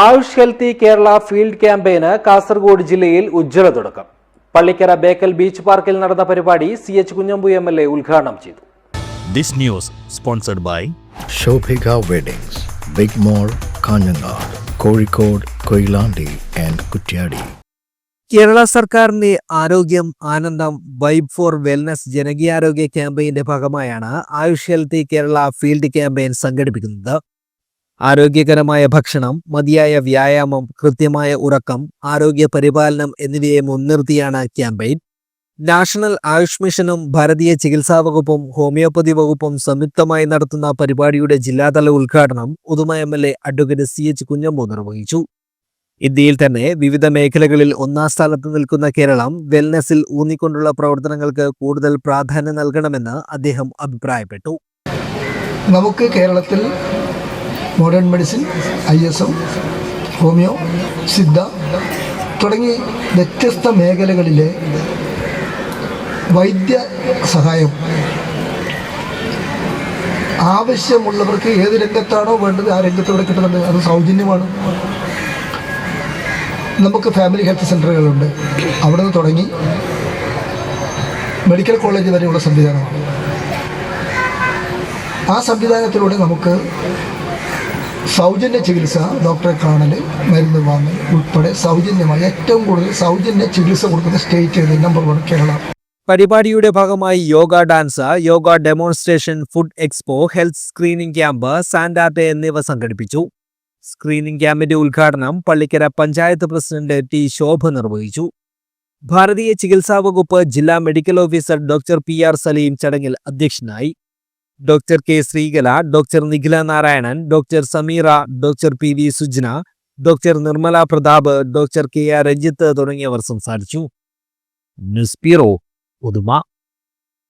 Ayush healthy Kerala field ക്യാമ്പയിന് കാസർഗോഡ് ജില്ലയിൽ ഉജ്ജ്വല തുടക്കം. പള്ളിക്കര ബേക്കൽ ബീച്ച് പാർക്കിൽ നടന്ന പരിപാടി C H Kunhambu M L A ഉദ്ഘാടനം ചെയ്തു. This news sponsored by Shobhika Weddings, Big Mall, Kanhangad Kozhikode Koilandi and Kuttiadi. Kerala സർക്കാരിന്റെ ആരോഗ്യം ആനന്ദം വൈബ് ഫോർ വെൽനസ് ജനകീയാരോഗ്യ ക്യാമ്പയിന്റെ ഭാഗമായാണ് Ayush healthy Kerala field campaign സംഘടിപ്പിക്കുന്നത്. ആരോഗ്യകരമായ ഭക്ഷണം മതിയായ വ്യായാമം കൃത്യമായ ഉറക്കം ആരോഗ്യ പരിപാലനം എന്നിവയെ മുൻനിർത്തിയാണ് ക്യാമ്പയിൻ. നാഷണൽ ആയുഷ് മിഷനും ഭാരതീയ ചികിത്സാ വകുപ്പും ഹോമിയോപ്പതി വകുപ്പും സംയുക്തമായി നടത്തുന്ന പരിപാടിയുടെ ജില്ലാതല ഉദ്ഘാടനം Uduma M L A advocate C H Kunhambu നിർവഹിച്ചു. ഇന്ത്യയിൽ തന്നെ വിവിധ മേഖലകളിൽ ഒന്നാം സ്ഥാനത്ത് നിൽക്കുന്ന കേരളം വെൽനെസ്സിൽ ഊന്നിക്കൊണ്ടുള്ള പ്രവർത്തനങ്ങൾക്ക് കൂടുതൽ പ്രാധാന്യം നൽകണമെന്ന് അദ്ദേഹം അഭിപ്രായപ്പെട്ടു. നമുക്ക് കേരളത്തിൽ modern medicine I S M homeo Siddha തുടങ്ങി വ്യത്യസ്ത മേഖലകളിലെ വൈദ്യ സഹായം. ആവശ്യമുള്ളവർക്ക് ഏത് രംഗത്താണോ വേണ്ടത് ആ രംഗത്തോടെ കിട്ടുന്നുണ്ട് അത് സൗജന്യമാണ്. നമുക്ക് ഫാമിലി ഹെൽത്ത് സെന്ററുകളുണ്ട് അവിടെ നിന്ന് തുടങ്ങി മെഡിക്കൽ കോളേജ് വരെയുള്ള സംവിധാനമാണ്. ആ സംവിധാനത്തിലൂടെ നമുക്ക് സൗജന്യ ചികിത്സ ഡോക്ടറെ കാണൽ മരുന്ന് വാങ്ങൽ ഉൾപ്പെടെ സൗജന്യമായി ഏറ്റവും കൂടുതൽ സൗജന്യ ചികിത്സ കൊടുക്കുന്ന സ്റ്റേറ്റ് നമ്പർ വൺ കേരള. പരിപാടിയുടെ ഭാഗമായി yoga dance yoga demonstration food expo health screening camp sand art എന്നിവ സംഘടിപ്പിച്ചു. സ്ക്രീനിംഗ് ക്യാമ്പിന്റെ ഉദ്ഘാടനം പള്ളിക്കര പഞ്ചായത്ത് പ്രസിഡന്റ് ടി ശോഭ നിർവഹിച്ചു. ഭാരതീയ ചികിത്സാ വകുപ്പ് ജില്ലാ medical officer doctor P R Saleem ചടങ്ങിൽ അധ്യക്ഷനായി. Doctor K Sreekala doctor Nikhila Narayanan doctor Sameera doctor P V Sujna doctor Nirmala Pratap doctor K R Ranjith തുടങ്ങിയവർ സംസാരിച്ചു. News bureau Uduma.